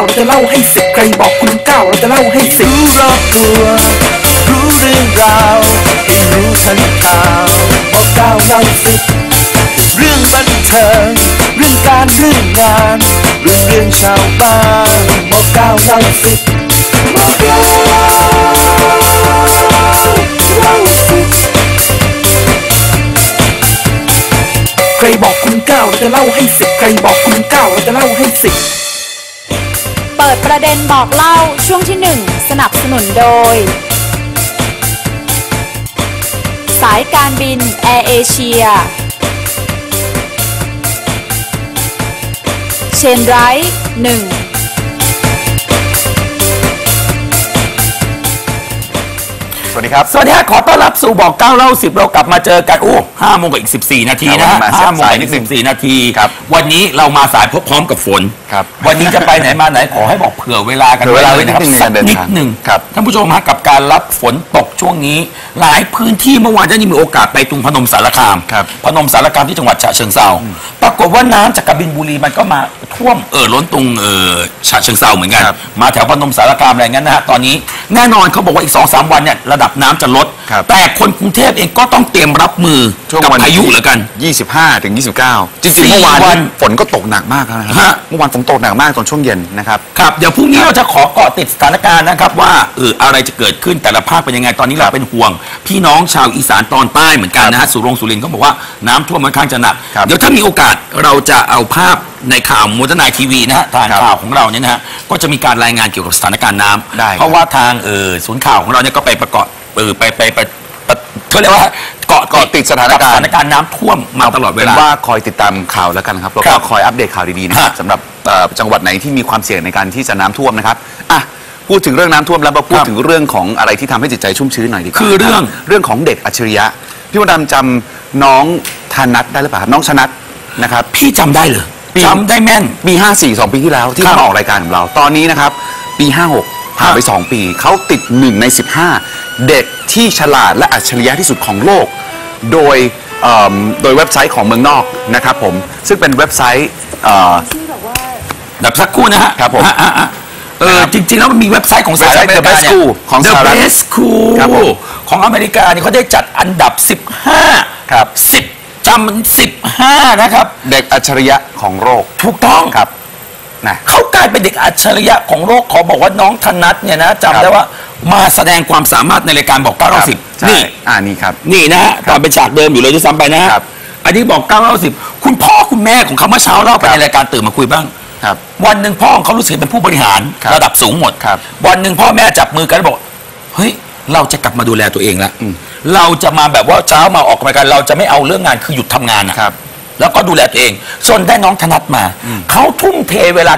เราจะเล่าให้สิบใครบอกคุณเก้าเราจะเล่าให้สิบรู้รอบตัวรู้เรื่องราวให้รู้ทันข่าวบอกเก้าเล่าสิบเรื่องบันเทิงเรื่องการเรื่องงานเรื่องเรื่องชาวบ้านบอกเก้าเล่าสิบบอกเก้าเล่าสิบใครบอกคุณเก้าเราจะเล่าให้สิบใครบอกคุณเก้าเราจะเล่าให้สิบ ปิดประเด็นบอกเล่าช่วงที่ 1 สนับสนุนโดย สายการบินแอร์เอเชียเชนไรท์หนึ่ง วัสดีครับ สวัสดีครับขอต้อนรับสู่บอกเก้าเล่าสิบเรากลับมาเจอกันโอ้ห้าโมงกับอีกสิบสี่นาทีนะครัฮะบมาห้าโมงสายกับนิอีดกนึสิงบสี่นาทีครับวันนี้เรามาสายพร้อมกับฝนครับวันนี้จะไปไหนมาไหนขอให้บอกเผื่อเวลากันเผื่อเวลาไว้นะครับไว้นิดนึงในสัการเดินนิดทางหนึ่งครับ ท่านผู้ชมฮะกับการรับฝนตกช่วงนี้ หลายพื้นที่เมื่อวานได้มีโอกาสไปตรงพนมสารคามครับพนมสารคามที่จังหวัดฉะเชิงเซาปรากฏว่าน้ำจากกระบินบุรีมันก็มาท่วมเอ่อล้นตรงเอ่อฉะเชิงเซาเหมือนกันครับมาแถวพนมสารคามอะไรงั้นนะฮะตอนนี้แน่นอนเขาบอกว่าอีกสองสามวันเนี่ยระดับน้ำจะลด ครับ แต่คนกรุงเทพเองก็ต้องเตรียมรับมือช่วงกับวันพายุเหลือกัน 25ถึง29จสี่ริงๆ เมื่อวานวันฝนก็ตกหนักมากแล้วนะคฮะรับเมื่อวานฝนตกหนักมากตอนช่วงเย็นนะครับ ครับเดี๋ยวพรุ่งนี้เราจะขอเกาะติดสถานการณ์นะครับว่าเอออะไรจะเกิดขึ้นแต่ละภาคเป็นยังไงตอนนี้เราเป็นห่วง พี่น้องชาวอีสานตอนใต้เหมือนกันนะฮะสุรงสุรินทร์เขาบอกว่าน้ำท่วมค่อนข้างจะหนัก ครับเดี๋ยวถ้ามีโอกาสเราจะเอาภาพในข่าวมูลนายทีวีนะฮะทางครับข่าวของเราเนี่ยนะฮะก็จะมีการรายงานเกี่ยวกับสถานการณ์น้ำได้ครับ เพราะว่าทางเออศูนย์ข่าวของเราเนี่ยก็ไปประกอบเออไปไปไปไปเขาเรียกว่าเกาะเกาะติดสถานการณ์ บสถานการณ์น้ำท่วมมาตลอดเวเป็นลาว่าคอยติดตามข่าวแล้วกันครับแล้วครัก็บคอยอัปเดตข่าวดีๆนะครับฮะสำหรับเอ่อจังหวัดไหนที่มีความเสี่ยงในการที่จะน้ำท่วมนะครับอะ พูดถึงเรื่องน้ำท่วมแล้วมาพูดครับถึงเรื่องของอะไรที่ทำให้จิตใจชุ่มชื้นหน่อยดีกว่าคือเรื่อง เรื่องของเด็กอัจฉริยะ พี่มดดำจำน้องธนัทได้หรือเปล่าน้องชนัทนะครับ พี่จำได้เลยปี จำได้แม่น ปี 54 2 ปีที่แล้วที่ครับเขามาออกรายการของเรา ตอนนี้นะครับ ปี 56ผ่านไป 2 ปี เขาติด 1 ใน 15 เด็กที่ฉลาดและอัจฉริยะที่สุดของโลก โดยเอิ่มโดยเว็บไซต์ของเมืองนอกนะครับผม ซึ่งเป็นเว็บไซต์เอ่อ แบบสักครู่นะฮะครับผม อะอะอะ เออจริง ๆ แล้วมันมีเว็บไซต์ของสหรัฐอเมริกา The Best เนี่ย School ของสหรัฐ The Best School ครับผมของอเมริกาเนี่ยเขาได้จัดอันดับ 15 ครับ 10จำมัน15 นะครับ เด็กอัจฉริยะของโลกถูกต้อง ครับนะ เขากลายเป็นเด็กอัจฉริยะของโลกขอบอกว่าน้องธนัทเนี่ยนะจำคได้รับว่ามาแสดงความสามารถในรายการบอกครับ910ใช่นี่อ่านี่ครับ นี่นะฮะตอนเป็นฉากเดิมอยู่เลยด้วยซ้ำไปนะฮะครับ อันนี้บอก910 คุณพ่อคุณแม่ของเขาเมื่อเช้าเล่าไปครับในรายการตื่นมาคุยบ้าง ครับ วันหนึ่งพ่อของเขารู้สึกเป็นผู้บริหารครับระดับสูงหมดครับ วันหนึ่งพ่อแม่จับมือกันแล้วบอกเฮ้ยเราจะกลับมาดูแลตัวเองแล้วอืม เราจะมาแบบว่าเช้ามาออกกำลังกายเราจะไม่เอาเรื่องงานคือหยุดทำงานนะครับ แล้วก็ดูแลตัวเอง จนได้น้องธนัทมา เขาทุ่มเทเวลา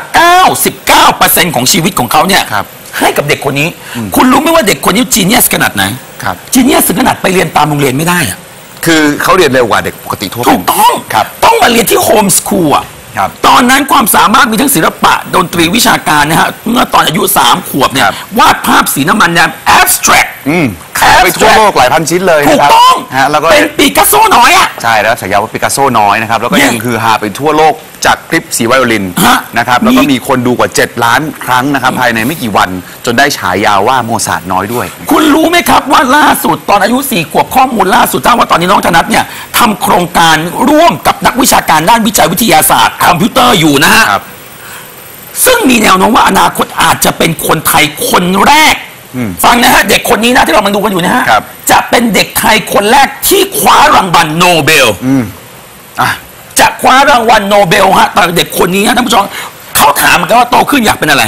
99%ของชีวิตของเขาเนี่ยครับให้กับเด็กคนนี้ คุณรู้ไหมว่าเด็กคนนี้จีเนียสขนาดไหนครับ จีเนียสถึงขนาดไปเรียนตามโรงเรียนไม่ได้อะคือเขาเรียนเร็วกว่าเด็กปกติทั่วไปถูกต้อง ครับ ต้องมาเรียนที่โฮมสคูลอะ ครับตอนนั้นความสามารถมีทั้งศิลปะ ดนตรีวิชาการนะฮะเมื่อตอนอายุ3ขวบเนี่คยรับ วาดภาพสีน้ำมันแดง abstract อืมขายไปทั่วโลกหลายพันชิ้นเลยถูนะกครับต้องฮะแล้วก็ เป็นปีกัสโซน้อยอะ ใช่แล้วฉายาว่าปิกัสโซน้อยนะครับ แล้วก็เนี่ยยังคือฮาไปทั่วโลกจากคลิปสีไวโอลินฮะนะครับแล้วก็มี มีคนดูกว่า 7 ล้านครั้งนะครับ ภายในไม่กี่วันจนได้ฉายาว่าโมซาร์ทน้อยด้วย คุณรู้ไหมครับว่าล่าสุดตอนอายุ4ขวบข้อมูลล่าสุดทราบว่าตอนนี้น้องธนัทเนี่ย ทำโครงการร่วมกับนักวิชาการด้านวิจัยวิทยาศาสตร์คอมพิวเตอร์อยู่นะฮะครับซึ่งมีแนวโน้มว่าอนาคตอาจจะเป็นคนไทยคนแรกอืมฟังนะฮะ เด็กคนนี้นะที่เรามาดูกันอยู่นะฮะครับจะเป็นเด็กไทยคนแรกที่คว้ารางวัลโนเบลอืมอะจะคว้ารางวัลโนเบลฮะตอนเด็กคนนี้ฮะท่านผู้ชมเขาถามเหมือนกันว่าโตขึ้นอยากเป็นอะไร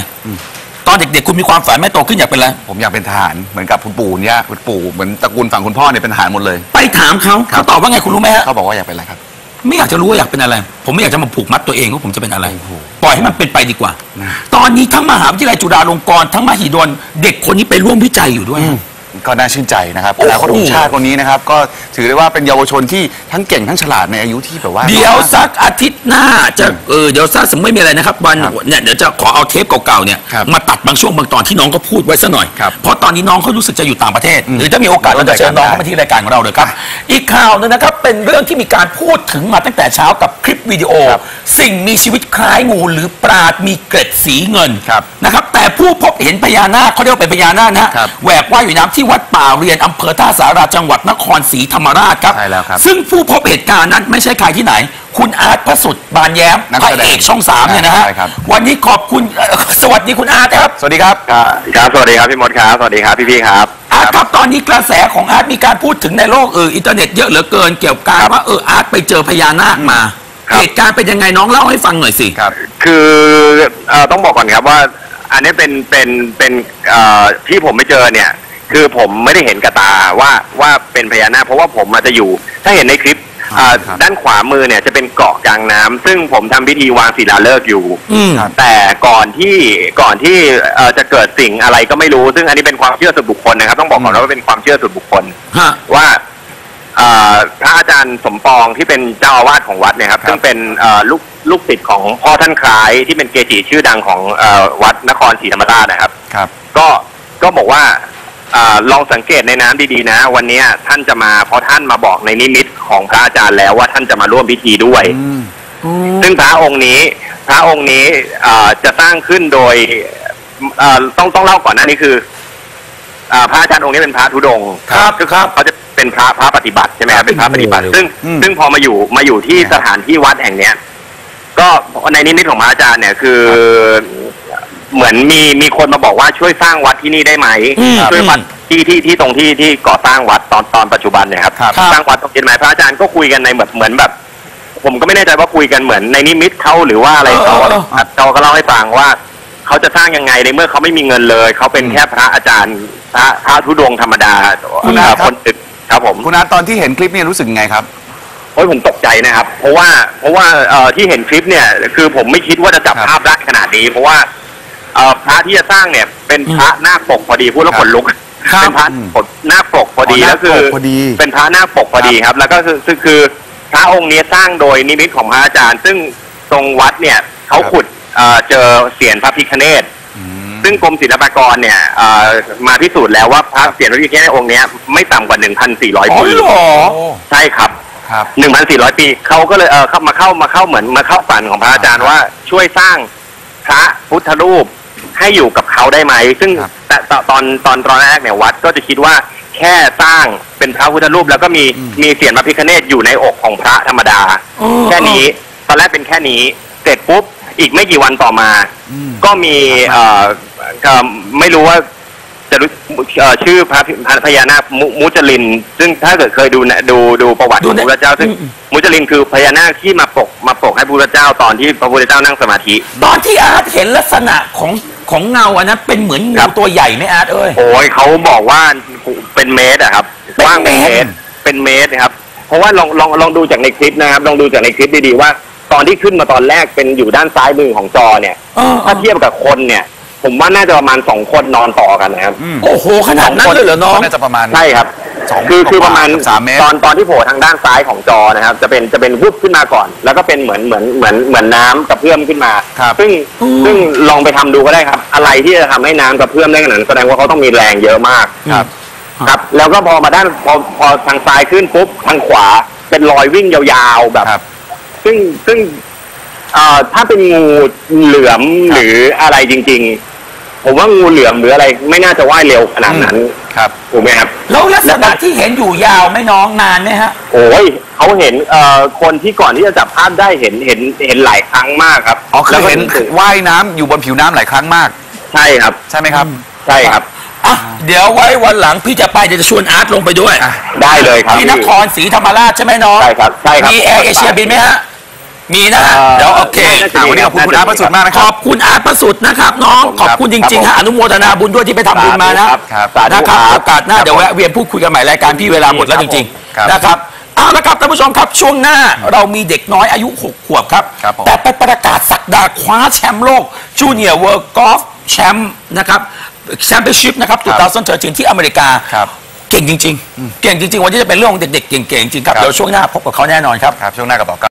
ตอนเด็กๆ คุณมีความฝันไหมโตขึ้นอยากเป็นอะไร ผมอยากเป็นทหารเหมือนกับคุณปู่เนี่ยคุณปู่เหมือนตระกูลฝั่งคุณพ่อเนี่ยเป็นทหารหมดเลย ไปถามเขาครับ เขาตอบว่าไงคุณรู้ไหมฮะเขาบอกว่าอยากเป็นอะไรครับ ไม่อยากจะรู้ว่าอยากเป็นอะไร ผมไม่อยากจะมาผูกมัดตัวเองว่าผมจะเป็นอะไรโอ้โหปล่อยให้มันเป็นไปดีกว่านะตอนนี้ทั้งมหาวิทยาลัยจุฬาลงกรณ์ทั้งมหิดลเด็กคนนี้ไปร่วมวิจัยอยู่ด้วย ก็น่าชื่นใจนะครับโอ้อโหนาคตของชาติคนนี้นะครับ ก็ถือได้ว่าเป็นเยาวชนที่ทั้งเก่งทั้งฉลาดในอายุที่แบบว่า เดี๋ยวน้อสักอาทิตย์หน้าจะเออเดี๋ยวสักสมมติไม่มีอะไรนะครับ วันครับเนี่ยเดี๋ยวจะขอเอาเทปเก่าๆเนี่ยครับมาตัดบางช่วงบางตอนที่น้องก็พูดไว้ซะหน่อยครับเพราะตอนนี้น้องเขารู้สึกจะอยู่ต่างประเทศอืมหรือถ้ามีโอกาสเราจะเชิญน้องเข้ามาที่รายการของเราเลยครับ อีกข่าวหนึงนะครับเป็นเรื่องที่มีการพูดถึงมาตั้งแต่เช้ากับคลิปวิดีโอ สิ่งมีชีวิตคล้ายงูหรือปราดมีเกล็ดสีเงินครับนะครับแต่ผู้พบเห็นพญานาคเขาเรียกว่าเป็นพญานาคนะฮะครับแหวกว่ายอยู่น้ำที่วัดป่าเรียนอำเภอท่าสาราจังหวัดนครศรีธรรมราชครับใช่แล้วครับ ซึ่งผู้พบเหตุการณ์นั้นไม่ใช่ใครที่ไหน คุณอาร์ตพระสุดบานแย้มนักพระแสดงเอกช่องสามเนี่ยนะฮะใช่ครับวันนี้ขอบคุณเอ่อสวัสดีคุณอาร์ตครับ สวัสดีครับครับครับสวัสดีครับพี่มดครับสวัสดีครับพี่พี่ๆครับอาร์ตครับตอนนี้กระแสของอาร์ตมีการพูดถึงในโลกเอออินเทอร์เน็ตเยอะเหลือเกินเกี่ยวกับการว่าเอออาร์ตไปเจอพญานาคมา ครับ เหตุการณ์เป็นยังไงน้องเล่าให้ฟังหน่อยสิ ครับ คือเอ่อต้องบอกก่อนครับว่า อันนี้เป็นเป็นเป็นเอ่อที่ผมไปเจอเนี่ย คือผมไม่ได้เห็นกับตาว่าว่าเป็นพญานาคเพราะว่าผมอาจจะอยู่ ถ้าเห็นในคลิปเอ่อครับ ด้านขวามือเนี่ยจะเป็นเกาะกลางน้ำซึ่งผมทำพิธีวางศิลาฤกษ์อยู่ อืม ครับ แต่ก่อนที่ก่อนที่เอ่อจะเกิดสิ่งอะไรก็ไม่รู้ ซึ่งอันนี้เป็นความเชื่อส่วนบุคคลนะครับ ต้องบอกก่อนว่าเป็นความเชื่อส่วนบุคคล ฮะ ว่าเอ่อ พระอาจารย์สมปองที่เป็นเจ้าอาวาสของวัดเนี่ยครับครับซึ่งเป็นเอ่อลูกลูกศิษย์ของพ่อท่านคล้ายที่เป็นเกจิชื่อดังของเอ่อวัดนครศรีธรรมราชนะครับครับ ก็ก็บอกว่าอาลองสังเกตในน้ำดีๆนะ วันเนี้ยท่านจะมาเพราะท่านมาบอกในนิมิตของพระอาจารย์แล้วว่าท่านจะมาร่วมพิธีด้วยซึ่งพระองค์นี้ พระองค์นี้อ่าจะสร้างขึ้นโดยอ่าต้องต้องเล่าก่อนหน้านี้คืออ่าพระอาจารย์องค์นี้เป็นพระธุดงค์ครับก็คือเขาจะ เป็นพระพระปฏิบัติใช่ไหมครับเป็นพระปฏิบัติ ซึ่งอืมซึ่งพอมาอยู่มาอยู่ที่สถานที่วัดแห่งเนี้ย ก็ในนิมิตของพระอาจารย์เนี่ยคือเหมือนมีมีคนมาบอกว่าช่วยสร้างวัดที่นี่ได้ไหมอืมช่วยวัดที่ที่ที่ตรงที่ที่ก่อสร้างวัดตอนตอนปัจจุบันเนี่ยครับครับสร้างวัดตรงนี้ได้ไหมพระอาจารย์ก็คุยกันในแบบเหมือนแบบ ผมก็ไม่แน่ใจว่าคุยกันเหมือนในนิมิตเขาหรือว่าอะไรเขาเออเออเออเขาก็เล่าให้ฟังว่าเขาจะสร้างยังไงในเมื่อเขาไม่มีเงินเลยเขาเป็นแค่พระอาจารย์พระพระธุดงค์ธรรมดาคุณอาครับคนอื่น ครับผม คุณอาร์ตตอนที่เห็นคลิปนี้รู้สึกยังไงครับ โอ้ยผมตกใจนะครับ เพราะว่าเพราะว่าเอ่อที่เห็นคลิปเนี่ยคือผมไม่คิดว่าจะจับครับภาพได้ขนาดนี้ เพราะว่าเอ่อพระที่จะสร้างเนี่ย เป็นพระหน้าคปกพอดีพูดแล้วครัขบนลุกครับเป็นพระหน้าคปกพอดีอ๋อหน้าแล้วคือปกพอดี เป็นพระหน้าคปกพอดีครับ แล้วก็คือคือคือพระองค์นี้สร้างโดยนิมิตของพระอาจารย์ ซึ่งตรงวัดเนี่ยเขาครับขุดเอ่อเจอเสียนพระพิฆเนศ ซึ่งกรมศิลปากรเนี่ยเอ่อมาพิสูจน์แล้วว่าพระเสียนพระพิฆเนศองค์เนี้ยไม่ต่ำกว่า 1,400อ๋อปีเหรอใช่ครับ ครับหนึ่งพันสี่ร้อยปีเขาก็เลยเออเข้ามาเข้ามาเข้าเหมือนมาเข้าฝันของพระอาจารย์ว่าช่วยสร้างพระพุทธรูปให้อยู่กับเขาได้ไหม ซึ่งครับ แต่ตตอนตอนตอนแรกเนี่ยวัดก็จะคิดว่าแค่สร้างเป็นพระพุทธรูป แล้วก็มีมีเสียนพระพิฆเนศอยู่ในอกของพระธรรมดาอ๋อแค่นี้ตอนแรกเป็นแค่นี้ เสร็จปุ๊บอีกไม่กี่วันต่อมา ก็มีเอ่อ เอ่อไม่รู้ว่าจะรู้เอ่อชื่อพระพิพระพญานาคมุมุจลิน ซึ่งถ้าเกิดเคยดูนะดูดูประวัติดูของในพระพุทธเจ้า ซึ่งอืมมุจลินคือพญานาคที่มาปกมาปกให้พระพุทธเจ้าตอนที่พระพุทธเจ้านั่งสมาธิ ตอนที่อาร์ตเห็นลักษณะของของเงาอันนั้นเป็นเหมือนครังูบตัวใหญ่ไหมอาร์ตเอ้ยโอ้ยเขาบอกว่าเป็นเมตรอะครับเป็นกว้างเป็นเมเมตตรรเป็นเมตรนะครับ เพราะว่าลองลองลองดูจากในคลิปนะครับลองดูจากในคลิปดีๆว่า ตอนที่ขึ้นมาตอนแรกเป็นอยู่ด้านซ้ายมือของจอเนี่ยเออถ้าเทียบกับคนเนี่ย ผมว่าน่าจะประมาณสองคนนอนต่อกันนะครับโอ้โหขนาดนั้นเลยเหรอน้องน่าจะประมาณใช่ครับสองคือคือประมาณสามเมตรตอนตอนที่โผล่ทางด้านซ้ายของจอนะครับ จะเป็นจะเป็นวุบขึ้นมาก่อน แล้วก็เป็นเหมือนเหมือนเหมือนเหมือนน้ำกระเพื่อมขึ้นมาครับซึ่งอืมซึ่งลองไปทำดูก็ได้ครับ อะไรที่จะทำให้น้ำกระเพื่อมได้ขนาดนั้นแสดงว่าเขาต้องมีแรงเยอะมากครับ ครับ แล้วก็พอมาด้านพอพอทางซ้ายขึ้นปุ๊บทางขวาเป็นรอยวิ่งยาวๆแบบครับซึ่ซึ่งซึ่งเอ่อถ้าเป็นงูเหลือมหรืออะไรจริง ๆ ผมว่างูเหลือมหรืออะไร ไม่น่าจะว่ายเร็วขนาดนั้นครับถูกไหมครับ แล้วลักษณะที่เห็นอยู่ยาวไหมน้องนานไหมฮะ โอ้ยเขาเห็นเอ่อคนที่ก่อนที่จะจับภาพได้เห็นเห็นเห็นหลายครั้งมากครับอ๋อคือแล้วก็เห็นว่ายน้ำอยู่บนผิวน้ำหลายครั้งมาก ใช่ครับ ใช่ไหมครับ ใช่ครับ อะเดี๋ยวไว้วันหลังพี่จะไปเดี๋ยวจะชวนอาร์ตลงไปด้วยได้เลยครับที่นครศรีธรรมราชใช่ไหมน้องใช่ครับใช่ครับมีแอร์เอเชียบินไหมฮะ มีนะฮะเอ่อเดี๋ยวโอเคน่าจะอะมีวันนี้ขอบคุณคุณอาร์ตประสุทธิ์มากนะคขรับอบคุณอาร์ตประสุทธิ์นะครับน้องขอบคุณจริงๆฮะอนุโมทนาบุญด้วยที่ไปทำบุญมานะครับสาธุนะครับครับโอกาสหน้าเดี๋ยวแวะเวียนพูดคุยกันใหม่รายการพี่เวลาหมดแล้วจริงครับๆนะครับเอาละครับท่านผู้ชมครับช่วงหน้าเรามีเด็กน้อยอายุ 6 ขวบครับ ครับผม แต่ไปประกาศสักดาคว้าแชมป์โลกจูเนียร์เวิร์กอล์ฟแชมป์นะครับแชมเปี้ยนชิพนะครับ2013ที่อเมริกา ครับ เก่งจริง ๆ เก่งจริง ๆ วันนี้จะเป็นเรื่องของเด็กๆเก่งๆจริงๆครับครับ เดี๋ยวช่วงหน้าพบกับเขาแน่นอนครับ ครับช่วงหน้ากับบอก